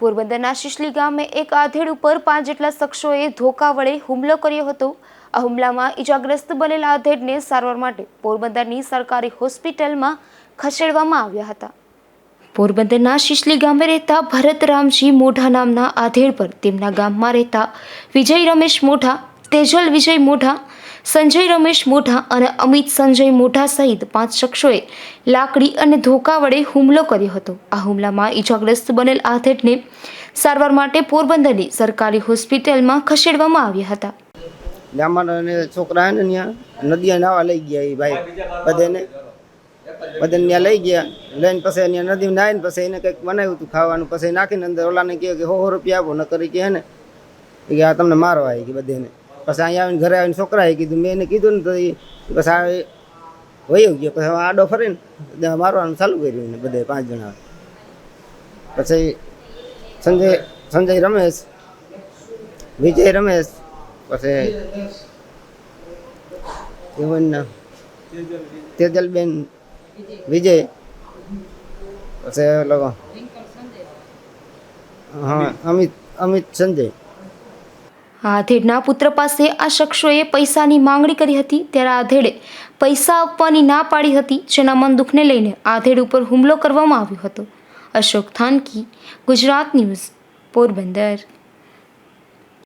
પોરબંદરના શિશલી ગામે એક આધેડ ઉપર પાંચ જેટલા શખ્સોએ ધોકા વડે હુમલો કર્યો હતો. આ હુમલામાં ઈજાગ્રસ્ત બનેલા આધેડને સારવાર માટે પોરબંદરની સરકારી હોસ્પિટલમાં ખસેડવામાં આવ્યા હતા. પોરબંદરના શિશલી ગામે રહેતા ભરત રામજી મોઢા નામના આધેડ પર તેમના ગામમાં રહેતા વિજય રમેશ મોઢા, તેજલ વિજય મોઢા સંજય રમેશ મોઢા અને અમિત સંજય મોઢા સહિત પાંચ શખ્સોએ લાકડી અને ધોકા વડે હુમલો કર્યો હતો. આ હુમલામાં ઈજાગ્રસ્ત બનેલ આથેટને સારવાર માટે પોરબંદરની સરકારી હોસ્પિટલમાં ખસેડવામાં આવ્યા હતા. ગામમાં અને છોકરા હે ને ત્યાં, નદીએ નાવા લઈ ગયા એ ભાઈ, બધાને. બધાને ત્યાં લઈ ગયા, લઈને પછી અહીંયા નદી નાહીને પછી એને કંઈક બનાવ્યું હતું ખાવાનું, પછી નાખીને અંદર ઓલાને કહે કે હો રૂપિયા આપો ન કરી કે હે ને કે આ તમને મારવા આવી કે બધાને. પછી અહીંયા આવીને ઘરે આવીને છોકરાએ કીધું, મેં એને કીધું ને તો એ પછી આ વયો ગયો. પછી આડો ફરીને મારવાનું ચાલુ કર્યું એને બધે પાંચ જણા. પછી સંજય સંજય રમેશ, વિજય રમેશ, પછી તેજલબેન, વિજય, પછી લોકો હા, અમિત અમિત સંજય. આધેડના પુત્ર પાસે આ શખ્સોએ પૈસાની માંગણી કરી હતી. ત્યારે આધેડે પૈસા આપવાની ના પાડી હતી, જેના મન દુઃખને લઈને આધેડ ઉપર હુમલો કરવામાં આવ્યો હતો. અશોક થાનકી, ગુજરાત ન્યૂઝ, પોરબંદર.